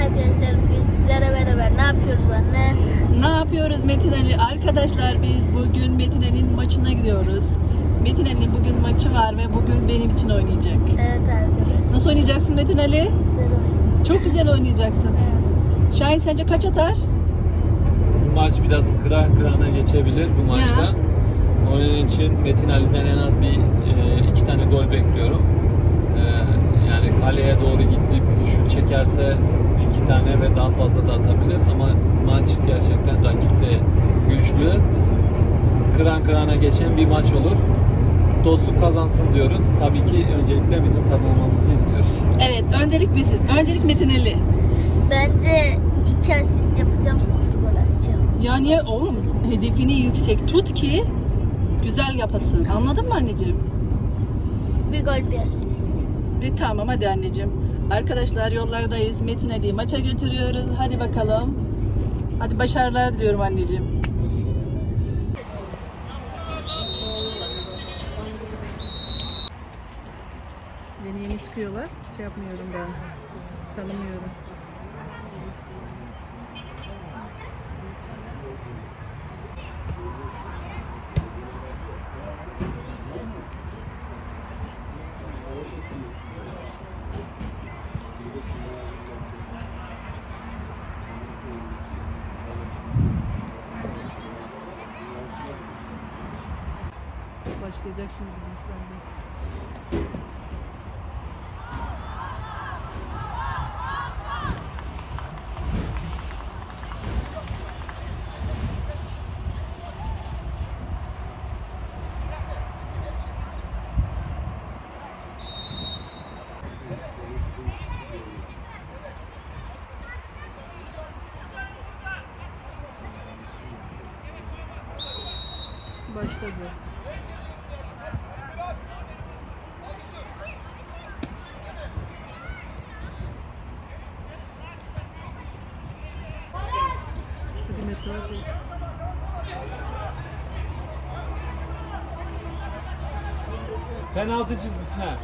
arkadaşlar bugün sizlere beraber ne yapıyoruz anne? Ne yapıyoruz Metin Ali? Arkadaşlar biz bugün Metin Ali'nin maçına gidiyoruz. Metin Ali'nin bugün maçı var ve bugün benim için oynayacak. Evet arkadaşlar. Nasıl oynayacaksın Metin Ali? Güzel oyun. Çok güzel oynayacaksın. Şahin sence kaç atar? Bu maç biraz kıran kırana geçebilir bu maçta. Ya. Onun için Metin Ali'den en az bir e, iki tane gol bekliyorum. Yani kaleye doğru gitti, şut çekerse iki tane ve daha fazla da atabilir ama maç gerçekten rakip de güçlü. Kıran kırana geçen bir maç olur. Dostluk kazansın diyoruz. Tabii ki öncelikle bizim kazanmamızı istiyoruz. Evet, öncelik biziz. Öncelik Metin Ali. Bence iki asist yapacağım, sıfır gol atacağım. Ya niye oğlum hedefini yüksek tut ki güzel yapasın. Anladın mı anneciğim? Bir gol bir asist. E, tamam hadi anneciğim. Arkadaşlar yollardayız. Metin Ali'yi maça götürüyoruz. Hadi bakalım. Hadi başarılar diliyorum anneciğim. Yeni yeni çıkıyorlar. Şey yapmıyorum daha. Tanımıyorum. Başlayacak şimdi bizimkiler de. Başladı. Hadi. Penaltı çizgisine.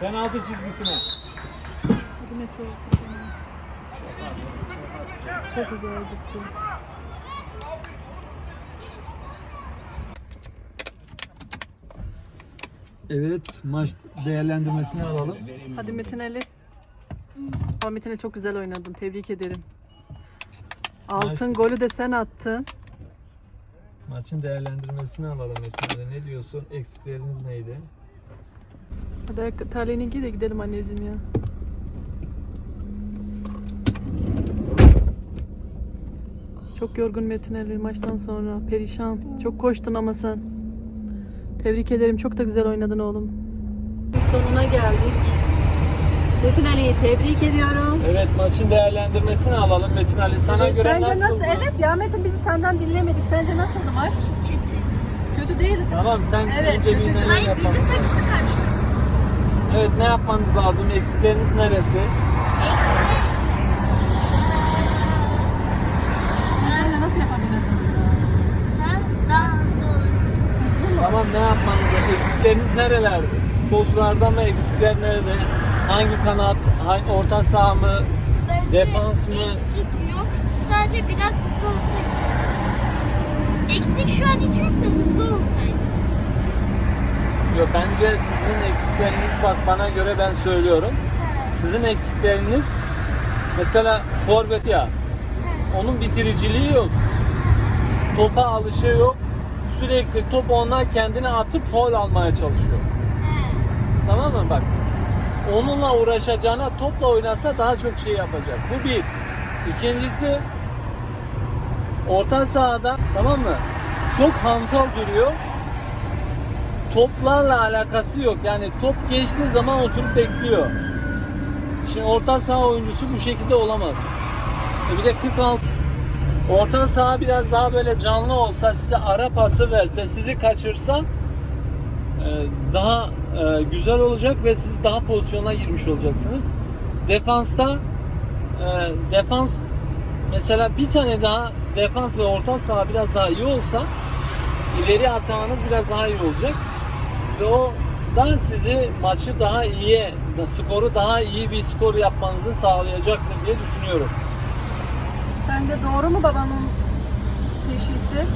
Penaltı çizgisine. Hadi hadi. Çok güzel gitti. Evet, maç değerlendirmesini alalım. Hadi Metin Ali. Ama Metin Ali çok güzel oynadın. Tebrik ederim. Altın Maç- golü de sen attın. Maçın değerlendirmesini alalım Metin Ali. Ne diyorsun? Eksikleriniz neydi? Hadi terliğini giy de gidelim anneciğim ya. Çok yorgun Metin Ali maçtan sonra. Perişan. Çok koştun ama sen. Tebrik ederim. Çok da güzel oynadın oğlum. Sonuna geldik. Metin Ali'yi tebrik ediyorum. Evet, maçın değerlendirmesini alalım Metin Ali. Sana Evet, göre sence nasıldı? nasıl? Evet ya Metin bizi senden dinlemedik. Sence nasıldı maç? Kötü. Kötü değiliz. Tamam, sen Evet, önce bir neler Hayır yapalım. bizim takımda karşı. Evet, ne yapmanız lazım? Eksikleriniz neresi? Eksi. Sence nasıl yapabilirdiniz daha? Ha? Daha hızlı olur. Tamam, ne yapmanız? Eksikleriniz nerelerde? Futbolculardan mı eksikler nerede? Hangi kanat, hangi orta saha mı? Bence Defans mı? Eksik yok. Sadece biraz hızlı olsak. Eksik şu an hiç yok da hızlı olsaydı. Yok bence sizin eksikleriniz bak bana göre ben söylüyorum. Sizin eksikleriniz mesela forvet ya. Onun bitiriciliği yok. Topa alışı yok. Sürekli top ona kendine atıp foul almaya çalışıyor. Tamam mı bak? Onunla uğraşacağına topla oynasa daha çok şey yapacak. Bu bir. İkincisi orta sahada tamam mı? Çok hantal duruyor toplarla alakası yok. Yani top geçtiği zaman oturup bekliyor. Şimdi orta saha oyuncusu bu şekilde olamaz. E bir de 46 orta saha biraz daha böyle canlı olsa size ara pası verse sizi kaçırsa e, daha e, güzel olacak ve siz daha pozisyona girmiş olacaksınız. Defansta e, defans mesela bir tane daha defans ve orta saha biraz daha iyi olsa ileri atağınız biraz daha iyi olacak ve o da sizi maçı daha iyi, da skoru daha iyi bir skor yapmanızı sağlayacaktır diye düşünüyorum. Sence doğru mu babamın teşhisi?